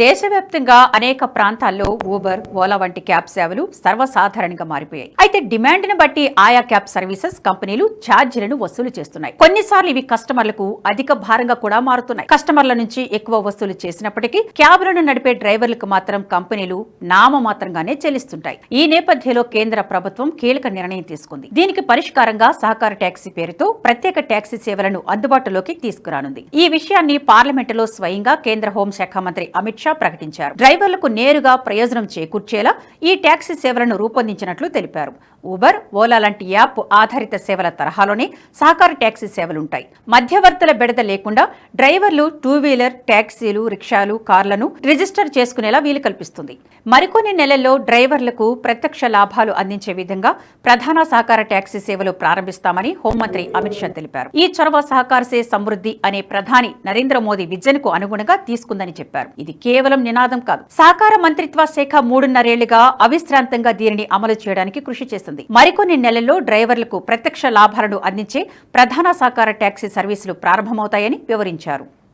దేశవ్యాప్తంగా అనేక ప్రాంతాల్లో ఊబర్ ఓలా వంటి క్యాబ్ సేవలు సర్వసాధారణంగా మారిపోయాయి. అయితే డిమాండ్ను బట్టి ఆయా క్యాబ్ సర్వీసెస్ కంపెనీలు ఛార్జీలను వసూలు చేస్తున్నాయి. కొన్నిసార్లు ఇవి కస్టమర్లకు అధిక భారంగా కూడా మారుతున్నాయి. కస్టమర్ల నుంచి ఎక్కువ వసూలు చేసినప్పటికీ క్యాబ్లను నడిపే డ్రైవర్లకు మాత్రం కంపెనీలు నామమాత్రంగానే చెల్లిస్తుంటాయి. ఈ నేపథ్యంలో కేంద్ర ప్రభుత్వం కీలక నిర్ణయం తీసుకుంది. దీనికి పరిష్కారంగా సహకార ట్యాక్సీ పేరుతో ప్రత్యేక ట్యాక్సీ సేవలను అందుబాటులోకి తీసుకురానుంది. ఈ విషయాన్ని పార్లమెంటులో స్వయంగా కేంద్ర హోంశాఖ మంత్రి అమిత్ షా ప్రకటించారు. డ్రైవర్లకు నేరుగా ప్రయోజనం చేకూర్చేలా ఈ ట్యాక్సీ సేవలను రూపొందించినట్లు తెలిపారు. ఊబర్ ఓలా లాంటి యాప్ ఆధారిత సేవల తరహాలోనే సహకార ట్యాక్సీ సేవలుంటాయి. మధ్యవర్తుల బెడద లేకుండా డ్రైవర్లు టూ వీలర్ ట్యాక్సీలు రిక్షాలు కార్లను రిజిస్టర్ చేసుకునేలా వీలు కల్పిస్తుంది. మరికొన్ని నెలల్లో డ్రైవర్లకు ప్రత్యక్ష లాభాలు అందించే విధంగా ప్రధాన సహకార ట్యాక్సీ సేవలు ప్రారంభిస్తామని హోంమంత్రి అమిత్ షా తెలిపారు. ఈ చొరవ సహకారసే సమృద్ధి అనే ప్రధాని నరేంద్ర మోదీ విజన్కు అనుగుణంగా తీసుకుందని చెప్పారు. ఇది కేవలం నినాదం కాదు. సహకార మంత్రిత్వ శాఖ మూడున్నరేళ్ళుగా అవిశ్రాంతంగా దీనిని అమలు చేయడానికి కృషి చేస్తుంది. చేస్తుంది. మరికొన్ని నెలల్లో డ్రైవర్లకు ప్రత్యక్ష లాభాలను అందించే ప్రధాన సహకార ట్యాక్సీ సర్వీసులు ప్రారంభమవుతాయని వివరించారు.